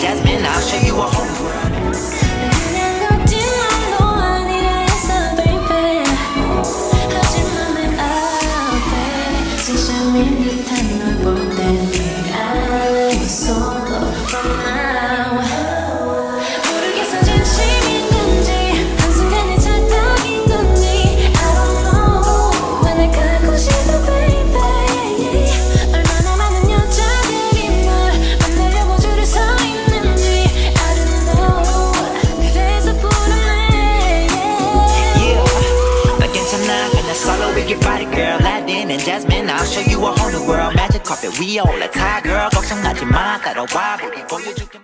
Jasmine, I'll show you off and Jasmine. I'll show you a whole new world. Magic carpet, we all a tie, girl. 걱정 나지 마, 따라와. 우리 보여줄게.